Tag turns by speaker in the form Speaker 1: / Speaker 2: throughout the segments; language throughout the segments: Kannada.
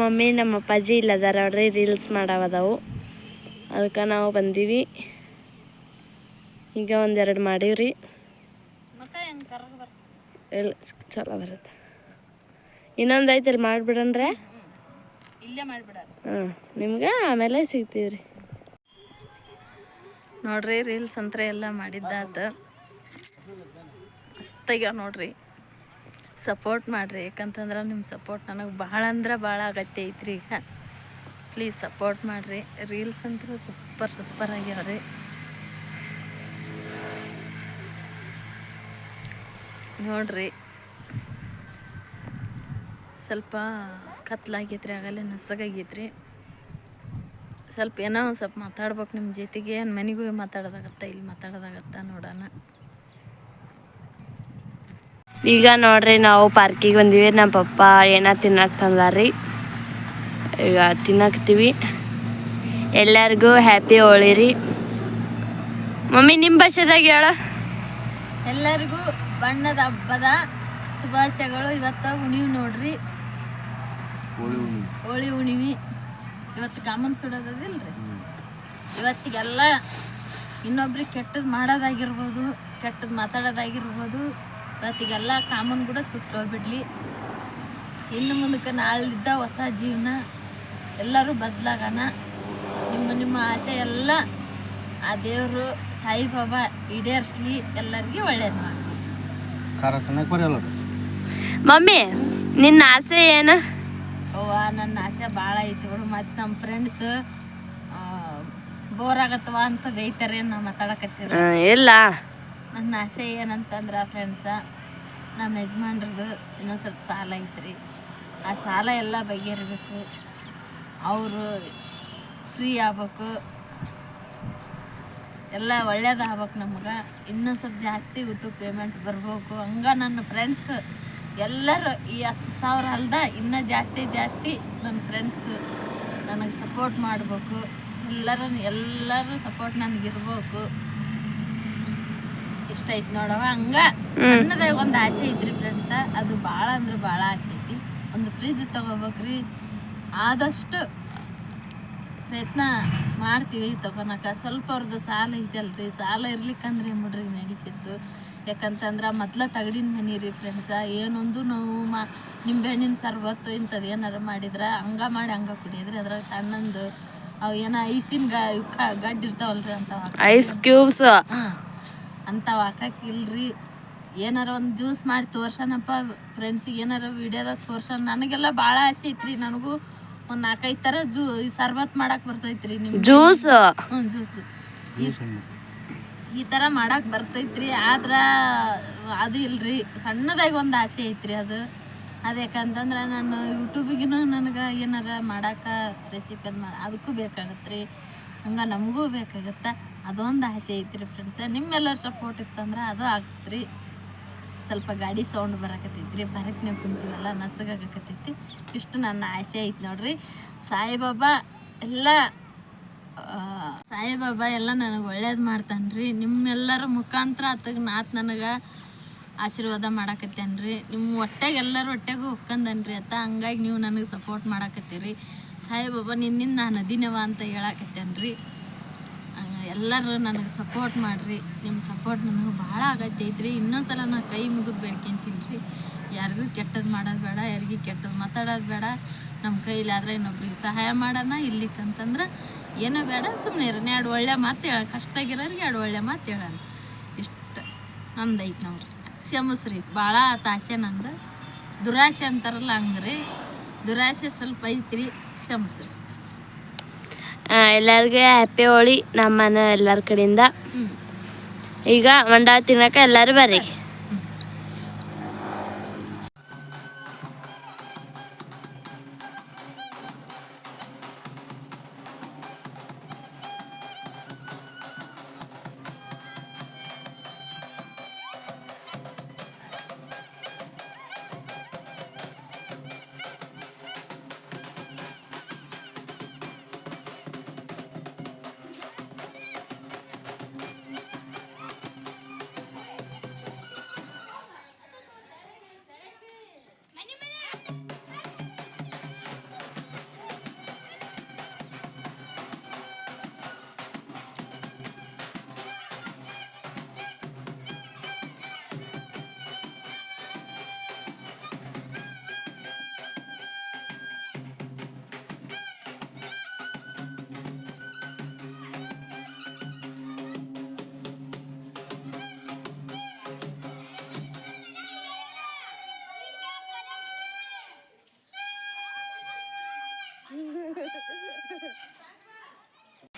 Speaker 1: ಮಮ್ಮಿ ನಮ್ಮ ಅಪ್ಪಾಜಿ ಇಲ್ಲದಾರ ನೋಡ್ರಿ ರೀಲ್ಸ್ ಮಾಡವದವು. ಅದಕ್ಕೆ ನಾವು ಬಂದೀವಿ. ಈಗ ಒಂದೆರಡು ಮಾಡೀವ್ರಿ. ಇಲ್ಲ ಚಲೋ ಬರುತ್ತೆ. ಇನ್ನೊಂದು ಮಾಡಿಬಿಡನ್ರೆ.
Speaker 2: ಇಲ್ಲೇ ಮಾಡಿಬಿಡ
Speaker 1: ಹಾಂ ನಿಮ್ಗೆ ಆಮೇಲೆ ಸಿಗ್ತೀವ್ರಿ.
Speaker 2: ನೋಡ್ರಿ ರೀಲ್ಸ್ ಅಂತ ಎಲ್ಲ ಮಾಡಿದ್ದಾತ. ಮಸ್ತಾಗ್ಯಾವ ನೋಡ್ರಿ. ಸಪೋರ್ಟ್ ಮಾಡಿರಿ, ಯಾಕಂತಂದ್ರೆ ನಿಮ್ಮ ಸಪೋರ್ಟ್ ನನಗೆ ಭಾಳ ಅಂದ್ರೆ ಭಾಳ ಅಗತ್ಯ ಐತ್ರಿ ಈಗ. ಪ್ಲೀಸ್ ಸಪೋರ್ಟ್ ಮಾಡಿರಿ ರೀಲ್ಸ್ ಅಂದ್ರೆ ಸೂಪರ್ ಸೂಪರ್ ಆಗ್ಯಾವ್ರಿ. ನೋಡ್ರಿ, ಸ್ವಲ್ಪ ಕತ್ಲಾಗೈತ್ರಿ, ಆಗಲೇ ನಸಗಾಗೈತ್ರಿ. ಸ್ವಲ್ಪ ಏನೋ ಸ್ವಲ್ಪ ಮಾತಾಡ್ಬೇಕು ನಿಮ್ಮ ಜೊತೆಗೆ ಮನೆಗೂ ಮಾತಾಡೋದಾಗತ್ತ, ಇಲ್ಲಿ ಮಾತಾಡೋದಾಗತ್ತ ನೋಡೋಣ.
Speaker 1: ಈಗ ನೋಡ್ರಿ ನಾವು ಪಾರ್ಕಿಗೆ ಬಂದೀವಿ. ನಮ್ಮ ಪಪ್ಪ ಏನ ತಿನ್ನಕ್ಕೆ ತಂದಾರ್ರಿ. ಈಗ ತಿನ್ನಕ್ತೀವಿ. ಎಲ್ಲರಿಗೂ ಹ್ಯಾಪಿ ಹೋಳಿ ರೀ. ಮಮ್ಮಿ ನಿಮ್ಮ ಭಾಷೆದಾಗ ಹೇಳ.
Speaker 2: ಎಲ್ಲರಿಗೂ ಬಣ್ಣದ ಹಬ್ಬದ ಶುಭಾಶಯಗಳು. ಇವತ್ತು ಹುಣಿವಿ ನೋಡ್ರಿ. ಹೋಳಿ ಹುಣಿವಿ ಇವತ್ತು ಕಾಮನ್ ಸುಡೋದಿಲ್ರಿ ಇವತ್ತಿಗೆಲ್ಲ ಇನ್ನೊಬ್ರಿಗೆ ಕೆಟ್ಟದ್ದು ಮಾಡೋದಾಗಿರ್ಬೋದು ಕೆಟ್ಟದ್ದು ಮಾತಾಡೋದಾಗಿರ್ಬೋದು ಇವತ್ತಿಗೆಲ್ಲ ಕಾಮನ್ ಕೂಡ ಸುಟ್ಟೋಗ್ಬಿಡ್ಲಿ ಇನ್ನು ಮುಂದಕ್ಕೆ ನಾಳಿದ್ದ ಹೊಸ ಜೀವನ ಎಲ್ಲರೂ ಬದಲಾಗೋಣ. ನಿಮ್ಮ ನಿಮ್ಮ ಆಸೆ ಎಲ್ಲ ಆ ದೇವರು ಸಾಯಿಬಾಬಾ ಈಡೇರಿಸ್ಲಿ ಎಲ್ಲರಿಗೂ ಒಳ್ಳೇದು ಮಾಡ್ತೀವಿ
Speaker 3: ಖಾರ ಚೆನ್ನಾಗಿ ಬರಲ್ಲ
Speaker 1: ಮಮ್ಮಿ ನಿನ್ನ ಆಸೆ ಏನು?
Speaker 2: ಅವ್ವ ನನ್ನ ಆಸೆ ಭಾಳ ಐತಿ ಬಿಡು. ಮತ್ತು ನಮ್ಮ ಫ್ರೆಂಡ್ಸ್ ಬೋರ್ ಆಗತ್ತವ ಅಂತ ಬೈತಾರೆ ನಾ ಮಾತಾಡಕತ್ತಿರ
Speaker 1: ಇಲ್ಲ.
Speaker 2: ನನ್ನ ಆಸೆ ಏನಂತಂದ್ರೆ ಫ್ರೆಂಡ್ಸ ನಮ್ಮ ಯಜಮಾನ್ರದ್ದು ಇನ್ನೊಂದು ಸ್ವಲ್ಪ ಸಾಲ ಐತ್ರಿ. ಆ ಸಾಲ ಎಲ್ಲ ಬಗೆಹರಿಬೇಕು. ಅವರು ಫ್ರೀ ಆಗ್ಬೇಕು. ಎಲ್ಲ ಒಳ್ಳೇದು ಆಗ್ಬೇಕು ನಮ್ಗೆ. ಇನ್ನೂ ಸ್ವಲ್ಪ ಜಾಸ್ತಿ ಊಟ ಪೇಮೆಂಟ್ ಬರ್ಬೇಕು. ಹಂಗೆ ನನ್ನ ಫ್ರೆಂಡ್ಸ್ ಎಲ್ಲರೂ ಈ ಹತ್ತು ಸಾವಿರ ಅಲ್ದ ಇನ್ನೂ ಜಾಸ್ತಿ ಜಾಸ್ತಿ ನನ್ನ ಫ್ರೆಂಡ್ಸ್ ನನಗೆ ಸಪೋರ್ಟ್ ಮಾಡಬೇಕು. ಎಲ್ಲರೂ ಎಲ್ಲರೂ ಸಪೋರ್ಟ್ ನನಗಿರ್ಬೇಕು ಇಷ್ಟ ಐತಿ ನೋಡವ ಹಂಗ ಸಣ್ಣದಾಗ ಒಂದ್ ಆಸೆ ಐತ್ರಿ ಫ್ರೆಂಡ್ಸ ಅದು ಬಾಳ ಅಂದ್ರೆ ಬಾಳ ಆಸೆ ಐತಿ. ಒಂದು ಫ್ರಿಜ್ ತಗೋಬೇಕ್ರಿ. ಆದಷ್ಟು ಪ್ರಯತ್ನ ಮಾಡ್ತೀವಿ ತಗೋನಕ. ಸ್ವಲ್ಪ ಅವ್ರದ್ದು ಸಾಲ ಐತಲ್ರಿ. ಸಾಲ ಇರ್ಲಿಕ್ಕಂದ್ರೆ ಮುಡ್ರಿ ನಡೀತಿತ್ತು. ಯಾಕಂತಂದ್ರೆ ಮೊದ್ಲ ತಗಡಿನ ಮನಿ ರೀ ಫ್ರೆಂಡ್ಸ ಏನೊಂದು ನಾವು ಮಾ ನಿಂಬೆಹಣ್ಣಿನ ಸರ್ಬತ್ತು ಇಂಥದ್ದು ಏನಾರು ಮಾಡಿದ್ರೆ ಹಂಗ ಮಾಡಿ ಹಂಗ ಕುಡಿಯೋದ್ರಿ. ಅದ್ರಾಗ ತಣ್ಣಂದು ಅವು ಏನೋ ಐಸಿನ ಗ ಇವ್ಕ ಗಡ್ಡ ಇರ್ತಾವಲ್ರಿ ಅಂತ
Speaker 1: ಐಸ್ ಕ್ಯೂಬ್ಸ್
Speaker 2: ಹಾಂ. ಅಂಥವು ಹಾಕಕ್ಕಿಲ್ರಿ ಏನಾರ ಒಂದು ಜ್ಯೂಸ್ ಮಾಡಿ ತೋರ್ಸೋಣಪ್ಪ ಫ್ರೆಂಡ್ಸಿಗೆ ಏನಾರ ವೀಡಿಯೋದಾಗ ತೋರ್ಸೋಣ ನನಗೆಲ್ಲ ಭಾಳ ಆಸೆ ಐತ್ರಿ. ನನಗೂ ಒಂದು ನಾಲ್ಕೈದು ಥರ ಜೂ ಈ ಸರ್ಬತ್ ಮಾಡಕ್ಕೆ ಬರ್ತೈತ್ರಿ ನಿಮ್ಮ
Speaker 1: ಜ್ಯೂಸ್
Speaker 2: ಹ್ಞೂ ಜ್ಯೂಸ್ ಈ ಥರ ಮಾಡಕ್ಕೆ ಬರ್ತೈತ್ರಿ. ಆದ್ರೆ ಅದು ಇಲ್ರಿ. ಸಣ್ಣದಾಗಿ ಒಂದು ಆಸೆ ಐತ್ರಿ ಅದು. ಅದು ಯಾಕಂತಂದ್ರೆ ನಾನು ಯೂಟ್ಯೂಬಿಗೂ ನನಗೆ ಏನಾರ ಮಾಡಕ್ಕೆ ರೆಸಿಪಿ ಅದು ಮಾಡಿ ಅದಕ್ಕೂ ಬೇಕಾಗತ್ತೆ ರೀ ಹಂಗೆ ನಮಗೂ ಬೇಕಾಗತ್ತೆ. ಅದೊಂದು ಆಸೆ ಐತ್ರಿ ಫ್ರೆಂಡ್ಸ್ ನಿಮ್ಮೆಲ್ಲರ ಸಪೋರ್ಟ್ ಇತ್ತಂದ್ರೆ ಅದು ಆಗತ್ತೆ ರೀ ಸ್ವಲ್ಪ ಗಾಡಿ ಸೌಂಡ್ ಬರಕತ್ತೈತ್ರಿ. ನೀವು ಕುಂತೀವಲ್ಲ ನಸಗಾಗಕತ್ತೈತಿ ಇಷ್ಟು ನನ್ನ ಆಸೆ ಐತಿ ನೋಡ್ರಿ. ಸಾಯಿಬಾಬಾ ಎಲ್ಲ ಸಾಯಿಬಾಬಾ ಎಲ್ಲ ನನಗೆ ಒಳ್ಳೇದು ಮಾಡ್ತಾನೆ ರೀ ನಿಮ್ಮೆಲ್ಲರ ಮುಖಾಂತರ ಆತಗ ನಾತ್ ನನಗೆ ಆಶೀರ್ವಾದ ಮಾಡಾಕತ್ತೇನ್ರಿ. ನಿಮ್ಮ ಹೊಟ್ಟೆಗೆ ಎಲ್ಲರೂ ಹೊಟ್ಟೆಗೂ ಹೊಕ್ಕಂದನ್ರಿ ಅತ್ತ. ಹಂಗಾಗಿ ನೀವು ನನಗೆ ಸಪೋರ್ಟ್ ಮಾಡಾಕತ್ತೀರಿ. ಸಾಯಿಬಾಬಾ, ನಿನ್ನಿಂದ ನಾನು ಅದಿನವ ಅಂತ ಹೇಳಾಕತ್ತೇನ್ರಿ. ಎಲ್ಲರೂ ನನಗೆ ಸಪೋರ್ಟ್ ಮಾಡಿರಿ. ನಿಮ್ಮ ಸಪೋರ್ಟ್ ನನಗೆ ಭಾಳ ಇನ್ನೊಂದು ಇನ್ನೊಂದ್ಸಲ ನಾನು ಕೈ ಮುಗಿದು ಬೇಡ್ಕೊಂತೀನಿ ರೀ ಯಾರಿಗೂ ಕೆಟ್ಟದ್ದು ಮಾಡೋದು ಬೇಡ, ಯಾರಿಗೂ ಕೆಟ್ಟದ್ದು ಮಾತಾಡೋದು ಬೇಡ. ನಮ್ಮ ಕೈಲಾದ್ರೆ ಇನ್ನೊಬ್ರಿಗೆ ಸಹಾಯ ಮಾಡೋಣ. ಇಲ್ಲಿಕ್ಕಂತಂದ್ರೆ ಏನೂ ಬೇಡ ಸುಮ್ಮನೆ ಇರೋಣ ಎರಡು ಒಳ್ಳೆ ಮಾತು ಹೇಳ ಕಷ್ಟಾಗಿರೋರಿಗೆ ಎರಡು ಒಳ್ಳೆ ಮಾತು ಹೇಳೋಣ ಇಷ್ಟು. ನಂದೈತೆ ನೋಡ್ರಿ. ಕ್ಷಮಸ್ರಿ. ಭಾಳ ತಾಸೆ ನಂದು. ದುರಾಸೆ ಅಂತಾರಲ್ಲ ಹಂಗ್ರಿ. ದುರಾಸೆ ಸ್ವಲ್ಪ ಐತ್ರಿ.
Speaker 1: ಎಲ್ಲರಿಗೂ ಹ್ಯಾಪಿ ಹೋಳಿ ನಮ್ಮ ಮನೆ ಎಲ್ಲರ ಕಡೆಯಿಂದ. ಈಗ ಮಂಡಾಳ ತಿನ್ನಕ್ಕೆ ಎಲ್ಲರೂ ಬರ್ರಿ.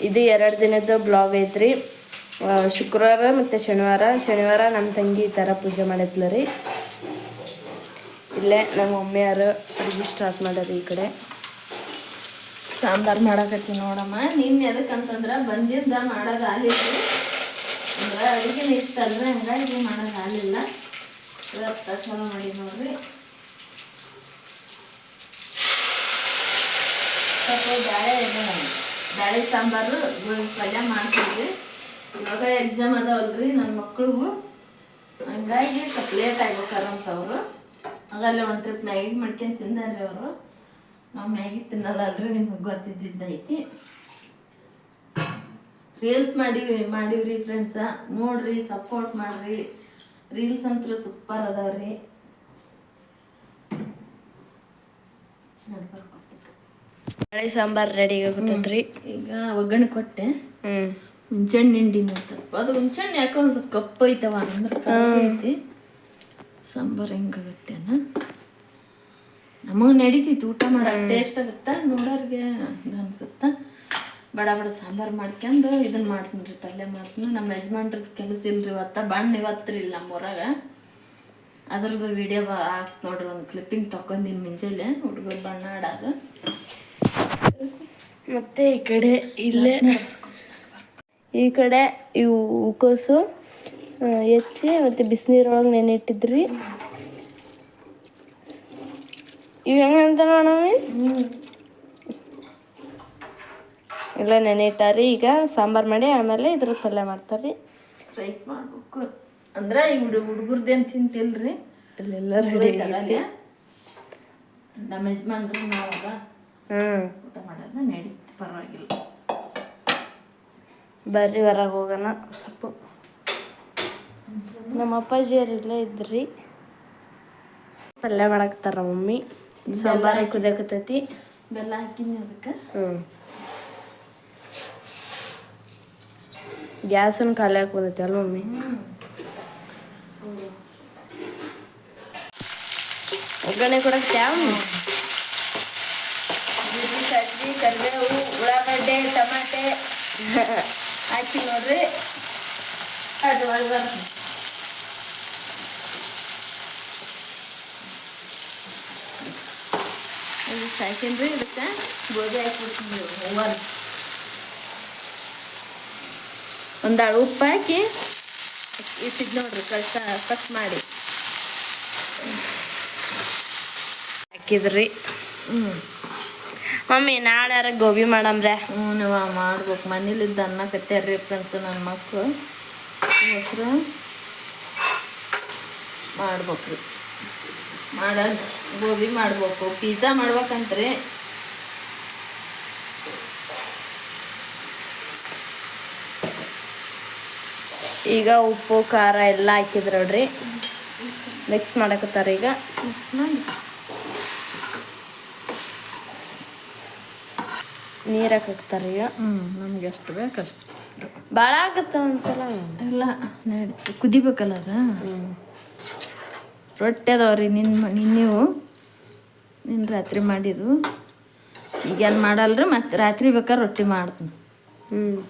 Speaker 1: ಇದು ಎರಡು ದಿನದ ಬ್ಲಾಗ್ ಐತ್ರಿ. ಶುಕ್ರವಾರ ಮತ್ತು ಶನಿವಾರ. ಶನಿವಾರ ನಮ್ಮ ತಂಗಿ ಈ ಥರ ಪೂಜೆ ಮಾಡಿದ್ಲ ರೀ. ಇಲ್ಲೇ ನಮ್ಮ ಮಮ್ಮಿಯವರು ಅಡುಗೆ ಸ್ಟಾರ್ಟ್ ಮಾಡ್ಯಾರ ಈ ಕಡೆ.
Speaker 2: ಸಾಂಬಾರು ಮಾಡಕತ್ತಿ ನೋಡಮ್ಮ. ನಿನ್ನೆ ಎದಕ್ಕಂತಂದ್ರೆ ಬಂದಿದ್ದ ಮಾಡೋದು ಆಗಲಿಲ್ಲ ಅಂದ್ರೆ ಅಡುಗೆ ಇತ್ತಲ್ರಿ ಹಂಗಾಗಿ ಮಾಡೋದಾಗಲಿಲ್ಲ ಇವತ್ತು ಚಲೋ ಮಾಡಿ ನೋಡ್ರಿ. ಸ್ವಲ್ಪ ಬ್ಯಾಳೆ ಇದು ಬ್ಯಾಳೆ ಸಾಂಬಾರು ಪಲ್ಯ ಮಾಡ್ತೀವಿ ಇವಾಗ ಎಕ್ಸಾಮ್ ಅದಾವಲ್ರಿ ನನ್ನ ಮಕ್ಳಿಗೂ ಹಂಗಾಗಿ ಸ್ವಲ್ಪ ಲೇಟ್ ಆಗ್ಬೇಕಾರಂತವ್ರು ಆಗಲ್ಲೇ ಒಂದು ಟ್ರಿಪ್ ಮ್ಯಾಗಿ ಮಾಡ್ಕೊಂಡು ತಿಂದಾರ್ರಿ ಅವರು. ನಾವು ಮ್ಯಾಗಿ ತಿನ್ನಲ್ಲಲ್ರಿ ನಿಮಗೆ ಗೊತ್ತಿದ್ದೈತಿ ರೀಲ್ಸ್ ಮಾಡಿವಿ ಮಾಡಿವ್ರಿ ಫ್ರೆಂಡ್ಸ ನೋಡ್ರಿ ಸಪೋರ್ಟ್ ಮಾಡ್ರಿ. ರೀಲ್ಸ್ ಅಂತೂ ಸೂಪರ್ ಅದಾವ್ರಿ.
Speaker 1: ಹಳೆ ಸಾಂಬಾರ್ ರೆಡಿ ಆಗುತ್ತೈತ್ರಿ?
Speaker 2: ಈಗ ಒಗ್ಗರಣೆ ಕೊಟ್ಟೆ.
Speaker 1: ಹ್ಮ್.
Speaker 2: ಹುಂಚೆಹಣ್ಣು ಹಿಂಡಿ ಸ್ವಲ್ಪ. ಅದು ಹುಂಚೆಹಣ್ಣು ಯಾಕೋ ಒಂದು ಸ್ವಲ್ಪ ಕಪ್ಪು ಐತವ ಅಂದ್ರೆ ಕಪ್ಪು ಐತಿ. ಸಾಂಬಾರು ನಮಗೆ ನಡೀತಿತ್ತು ಊಟ ಮಾಡೋಕೆ ಟೇಸ್ಟ್ ಆಗುತ್ತಾ? ನೋಡೋರಿಗೆ ಅನ್ಸುತ್ತ? ಬಡ ಬಡ ಸಾಂಬಾರು ಮಾಡ್ಕೊಂಡು ಇದನ್ನ ಮಾಡ್ತೀನಿ ರೀ ಪಲ್ಯ ಮಾಡ್ತೀನಿ. ನಮ್ಮ ಯಜಮಾನ್ರದ್ದು ಕೆಲಸ ಇಲ್ರಿ ಇವತ್ತ ಬಣ್ಣ ಇವತ್ತು ರೀ ಇಲ್ಲ ನಮ್ಮ ಊರಾಗ. ಅದ್ರದ್ದು ವಿಡಿಯೋ ಹಾಕ್ ನೋಡ್ರಿ ಒಂದು ಕ್ಲಿಪ್ಪಿಂಗ್ ತಗೊಂಡಿನಿ ಮುಂಜಾನೆ. ಹುಡುಗರು ಬಣ್ಣ ಆಡೋದು
Speaker 1: ಮತ್ತೆ ಈ ಕಡೆ ಇಲ್ಲೇ. ಈ ಕಡೆ ಇವು ಹೂಕೋಸು ಹೆಚ್ಚಿ ಮತ್ತು ಬಿಸಿನೀರೊಳಗೆ ನೆನೆಟ್ಟಿದ್ರಿ ಇವು ಹೆಂಗಂತ ನೋಡಮ್ಮಿ ಇಲ್ಲ ನೆನೆಟ್ಟಾರಿ ಈಗ ಸಾಂಬಾರು ಮಾಡಿ ಆಮೇಲೆ ಇದ್ರ ಪಲ್ಯ ಮಾಡ್ತಾರೆ
Speaker 2: ರೈಸ್ ಮಾಡ್ಬೇಕು. ಅಂದ್ರೆ ಈ ಹುಡುಗ ಹುಡುಗರ್ದೇನು ಚಿಂತೆ ಇಲ್ರಿ?
Speaker 1: ಇಲ್ಲೆಲ್ಲ ರೆಡಿ.
Speaker 2: ನಮ್ಮ ಯಜಮಾನ್ರು
Speaker 1: ಹ್ಞೂ
Speaker 2: ಊಟ ಪರವಾಗಿಲ್ಲ.
Speaker 1: ಬರ್ರಿ ಹೊರಗೆ ಹೋಗೋಣ. ಸ್ವಲ್ಪ ನಮ್ಮ ಅಪ್ಪಾಜಿಯರು ಇಲ್ಲೇ ಇದ್ರಿ. ಪಲ್ಯ ಮಾಡಾಕತ್ತಾರ ಮಮ್ಮಿ. ಸಾಂಬಾರು ಕುದಿಯಾಕತ್ತೈತಿ.
Speaker 2: ಬೆಲ್ಲ ಹಾಕಿನಿ ಅದಕ್ಕೆ.
Speaker 1: ಹ್ಞೂ ಗ್ಯಾಸನ್ನು ಖಾಲಿ ಹಾಕಿ ಬಂದೈತಿ ಅಲ್ಲ ಮಮ್ಮಿ? ಒಗ್ಗರಣೆ ಕೊಡಕ್ಕೆ ಯಾವ
Speaker 2: ಕರಿಬೇವು. ಉಳ್ಳಾಗಡ್ಡೆ ಟಮಾಟೆ. ಹಾಕಿ ನೋಡ್ರಿ. ಅದು ಒಳಗೆ ಇದು ಸಾಕಿನ್ರಿ ಇದಕ್ಕೆ ಗೋಧಿ ಹಾಕ್ಬಿಡ್ತೀನಿ ಒಂದು ಆಳು ಉಪ್ಪು ಹಾಕಿ ಇಟ್ಟಿದ್ದು ನೋಡ್ರಿ ಕಷ್ಟ ಕಟ್ ಮಾಡಿ.
Speaker 1: ಹಾಕಿದ್ರಿ.
Speaker 2: ಹ್ಞೂ
Speaker 1: ಮಮ್ಮಿ ನಾಳೆ ಗೋಬಿ ಮಾಡಮ್ರೆ?
Speaker 2: ಹ್ಞೂ ನೀವು ಮಾಡ್ಬೇಕು. ಮನೇಲಿದ್ದ ಅನ್ನ ಕಟ್ಟ್ಯಾರ್ರಿ ಫ್ರೆಂಡ್ಸ್ ನನ್ನ ಮಕ್ಕಳು ಹೆಸರು? ಮಾಡ್ಬೇಕ್ರಿ. ಮಾಡ ಗೋಬಿ ಮಾಡ್ಬೇಕು. ಪಿಜ್ಜಾ ಮಾಡ್ಬೇಕಂತ್ರಿ.
Speaker 1: ಈಗ ಉಪ್ಪು ಖಾರ ಎಲ್ಲ ಹಾಕಿದ್ರು ನೋಡ್ರಿ. ಮಿಕ್ಸ್ ಮಾಡಕತ್ತಾರ ಈಗ?
Speaker 2: ಮಿಕ್ಸ್ ಮಾಡಿ.
Speaker 1: ನೀರು ಹಾಕ್ತಾರೆ ಈಗ
Speaker 2: ಹ್ಞೂ ನಮ್ಗೆ ಎಷ್ಟು ಬೇಕಷ್ಟು.
Speaker 1: ಭಾಳ ಆಗತ್ತ ಒಂದ್ಸಲ.
Speaker 2: ಎಲ್ಲ ನಡಿ ಕುದಿಬೇಕಲ್ಲ ಅದ? ರೊಟ್ಟಿ ಅದಾವ್ರಿ ನಿನ್ನ ನಿನ್ನೆವು ನಿನ್ನ ರಾತ್ರಿ ಮಾಡಿದ್ದು. ಈಗೇನು ಮಾಡಲ್ರಿ ಮತ್ತೆ ರಾತ್ರಿ ಬೇಕಾದ್ರೆ ರೊಟ್ಟಿ ಮಾಡ್ತೀನಿ.
Speaker 1: ಹ್ಞೂ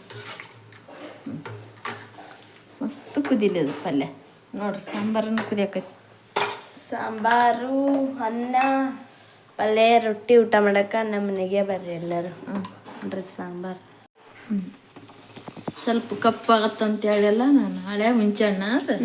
Speaker 2: ಮಸ್ತ್ ಕುದಿಲಿ ಅದು ಪಲ್ಯ. ನೋಡ್ರಿ ಸಾಂಬಾರನ್ನು ಕುದಿಯಕೈತಿ
Speaker 1: ಸಾಂಬಾರು ಅನ್ನ. ಪಲ್ಯ ರೊಟ್ಟಿ ಊಟ ಮಾಡಕ್ಕೆ ನಮ್ಮ ಮನೆಗೆ ಬರ್ರಿ ಎಲ್ಲರೂ. ನೋಡ್ರಿ ಸಾಂಬಾರು.
Speaker 2: ಸ್ವಲ್ಪ ಕಪ್ಪಾಗತ್ತಂತ ಹೇಳಲ್ಲ ನಾನು. ಹಳೆ ಮುಂಚೆ ಅದು?